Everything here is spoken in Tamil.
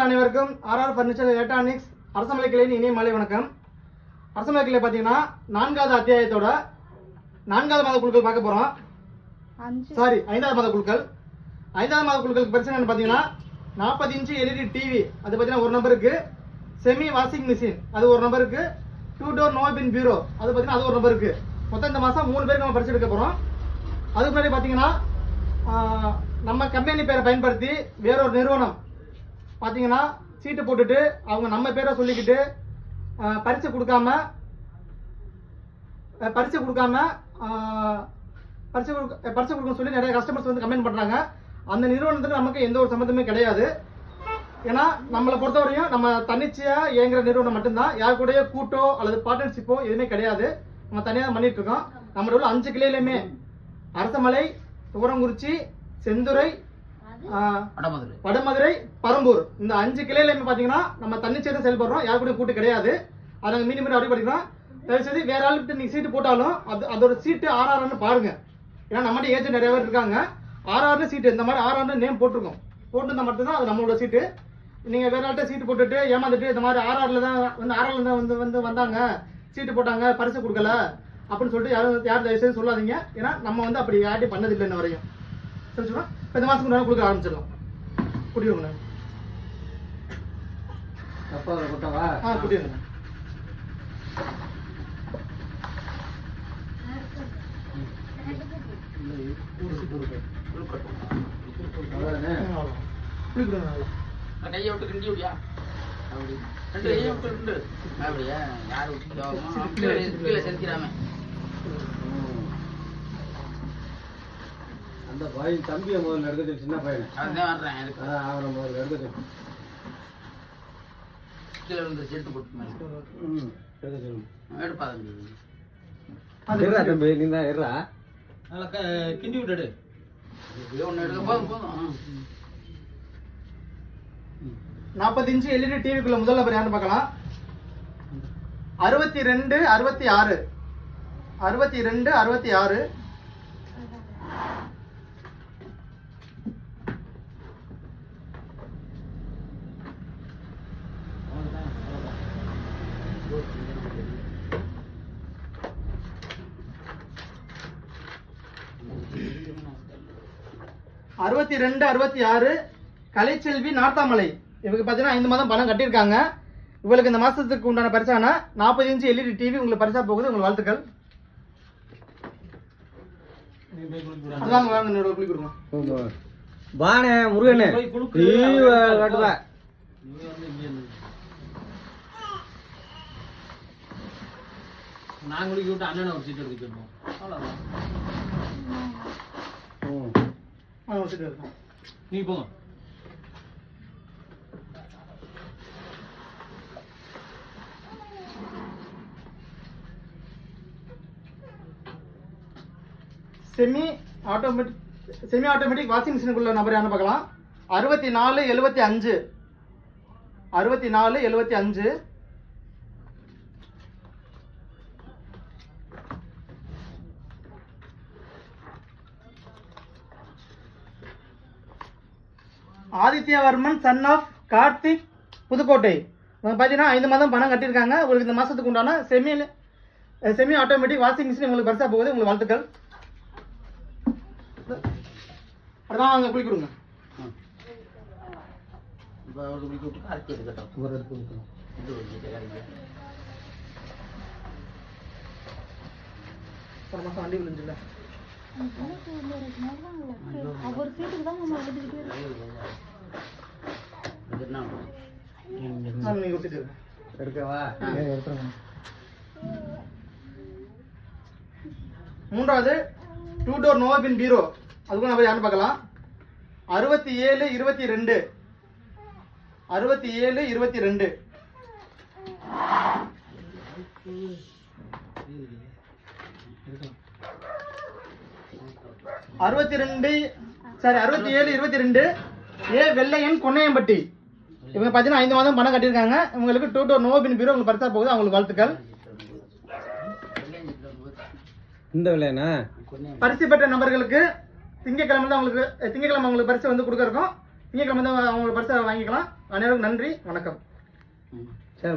சொந்தங்கள் அனைவருக்கும் ஆர்ஆர் ஃபர்னிச்சர் எலக்ட்ரானிக்ஸ் அரசமலை கிளையின் இனிய மாலை வணக்கம். அரசமலை கிளை பார்த்தீங்கன்னா நான்காவது அத்தியாயத்தோட நான்காவது மாத குழுக்கள் பார்க்க போகிறோம் சாரி ஐந்தாவது மாத குழுக்கள். ஐந்தாவது மாத குழுக்களுக்கு பிரச்சனை என்னன்னு பார்த்தீங்கன்னா நாற்பது இன்ச்சு எல்இடி டிவி அது பார்த்தீங்கன்னா ஒரு நம்பருக்கு செமி வாஷிங் மிஷின் அது ஒரு நம்பருக்கு two door no pin bureau அது பார்த்தீங்கன்னா அது ஒரு நம்பருக்கு. மொத்தம் இந்த மாதம் மூணு பேருக்கு நம்ம பரிசு எடுக்க போகிறோம் அதுக்கு முன்னாடி பார்த்தீங்கன்னா நம்ம கம்பெனி பேரை பயன்படுத்தி வேறொரு நிறுவனம் பார்த்தீங்கன்னா சீட்டு போட்டுட்டு அவங்க நம்ம பேரை சொல்லிக்கிட்டு பரிசு கொடுக்காம பரிசு கொடுக்காம பரிசு கொடுக்க பரிசு கொடுக்க சொல்லி நிறைய கஸ்டமர்ஸ் வந்து கமெண்ட் பண்ணுறாங்க அந்த நிறுவனத்துக்கு நமக்கு எந்த ஒரு சம்மந்தமே கிடையாது. ஏன்னா நம்மளை பொறுத்தவரையும் நம்ம தன்னிச்சையாக இயங்குற நிறுவனம் மட்டும்தான். யார் கூடயோ கூட்டோ அல்லது பார்ட்னர்ஷிப்போ எதுவுமே கிடையாது. நம்ம தனியாக தான் பண்ணிட்டு இருக்கோம். நம்மளோட உள்ள அஞ்சு கிளையிலுமே அரசமலை துவரங்குறிச்சி செந்துறை வடமதுரை. வடமதுரை பரம்பூர். இந்த அஞ்சு கிளையிலுமே பார்த்தீங்கன்னா நம்ம தன்னிச்சையாக செயல்படுறோம். யார் கூட கூட்டு கிடையாது. அதை நாங்கள் மீண்டும் மீண்டும் அப்படி படிக்கிறோம் தயவு செய்து வேற ஆளுக்கிட்ட நீங்கள் சீட்டு போட்டாலும் அது அதோட சீட்டு ஆர்ஆர்னு பாருங்க. ஏன்னா நம்மகிட்ட ஏஜென்ட் நிறைய பேர் இருக்காங்க. ஆர்ஆர்னு சீட்டு இந்த மாதிரி ஆர்ஆர்னு நேம் போட்டிருக்கோம். போட்டிருந்தா மட்டும்தான் அது நம்மளோட சீட்டு. நீங்கள் வேற ஆள்கிட்ட சீட்டு போட்டுட்டு ஏமாந்துட்டு இந்த மாதிரி ஆர்ஆர்ல தான் வந்து ஆர்ஆர்ல தான் வந்து வந்து வந்தாங்க. சீட்டு போட்டாங்க பரிசு கொடுக்கல. அப்படின்னு சொல்லிட்டு யாரும் யார் தயவு செய்து சொல்லாதீங்க. ஏன்னா நம்ம வந்து அப்படி யார்ட்டையும் பண்ணதில்லை இன்ன வரையும். தெரிஞ்சுக்கணும். இப்போ இந்த மாதத்துக்கு முன்னாடி கொடுக்க ஆரம்பிச்சிடலாம். குடியோங்கண்ணே அப்பா கொட்டவா ஆ குடிக்கணும் கையை விட்டு கிண்டி விடியா? ரெண்டு கையை விட்டு அப்படியா? யார் விட்டு செலுத்திடாம அந்த பையன் தம்பியை முதல்ல எடுக்கட்டு சின்ன பையனை. அதுதான் வர்றேன் அதான் அவனை முதல்ல எடுக்கட்டு கீழே இருந்து செட்டு போட்டு ம் எடுக்க சொல்லு இருடா தம்பி. நீ தான் இருடா கிண்டி விட்டுடு ஒன்று எடுக்க போதும் போதும். நாற்பத்தி இன்ச்சு எல்இடி டிவிக்குள்ள முதல் நம்பர் யாருன்னு பார்க்கலாம். அறுபத்தி ரெண்டு அறுபத்தி ஆறு. அறுபத்தி ரெண்டு அறுபத்தி ஆறு. அறுபத்தி ரெண்டு அறுபத்தி ஆறு கலைச்செல்வி நார்த்தாமலை. இவங்க பார்த்தீங்கன்னா ஐந்து மாதம் பணம் கட்டியிருக்காங்க. இவளுக்கு இந்த மாதத்துக்கு உண்டான பரிசான? நாற்பது இன்ச்சு எல்இடி டிவி உங்களுக்கு பரிசா போகுது. உங்களுக்கு வாழ்த்துக்கள். பானே முருகனே. நீ காட்டுவா நான் குளிக்க விட்டு அண்ணனை ஒரு சீட் எடுத்து போயிருப்போம். அவ்வளோதான் ம் ஆ வச்சுட்டு இருக்கோம் நீ போங்க semi automatic semi automatic washing மிஷினுக்குள்ள number யாருன்னு பார்க்கலாம். அறுபத்தி நாலு எழுபத்தி அஞ்சு. அறுபத்தி நாலு எழுபத்தி அஞ்சு. Adityavarman son of Karthik Pudukkottai. இவங்க பார்த்தீங்கன்னா ஐந்து மாதம் பணம் கட்டியிருக்காங்க. உங்களுக்கு இந்த மாதத்துக்கு உண்டான semi semi automatic washing machine உங்களுக்கு பரிசாக போகுது. உங்களுக்கு வாழ்த்துக்கள். அதான் வாங்க குளிக்க வண்டி விழுந்துல அவர் சீட்டுக்கு தான் நம்ம எழுதிக்கிட்டே இருக்கோம். நீங்கள் மூன்றாவது டூ டோர் நோபின் பீரோ அதுக்கும் நம்ம யாரும் பார்க்கலாம். அறுபத்தி ஏழு இருபத்தி ரெண்டு. அறுபத்தி ஏழு இருபத்தி ரெண்டு. அறுபத்தி ரெண்டு சாரி அறுபத்தி ஏழு இருபத்தி ரெண்டு ஏ வெள்ளையன் கொன்னையம்பட்டி. இவங்க பார்த்தீங்கன்னா ஐந்து மாதம் பணம் கட்டியிருக்காங்க. இவங்களுக்கு டூ டோர் நோபின் பீரோ உங்களுக்கு பரிசா போகுது அவங்களுக்கு வாழ்த்துக்கள். இந்த விலையாண்ணா பரிசு பெற்ற நபர்களுக்கு திங்கக்கிழமை தான் உங்களுக்கு திங்கக்கிழமை உங்களுக்கு பரிசு வந்து கொடுக்க இருக்கோம் திங்கக்கிழமை தான் அவங்களுக்கு பரிசை வாங்கிக்கலாம். அனைவருக்கும் நன்றி. வணக்கம். சரி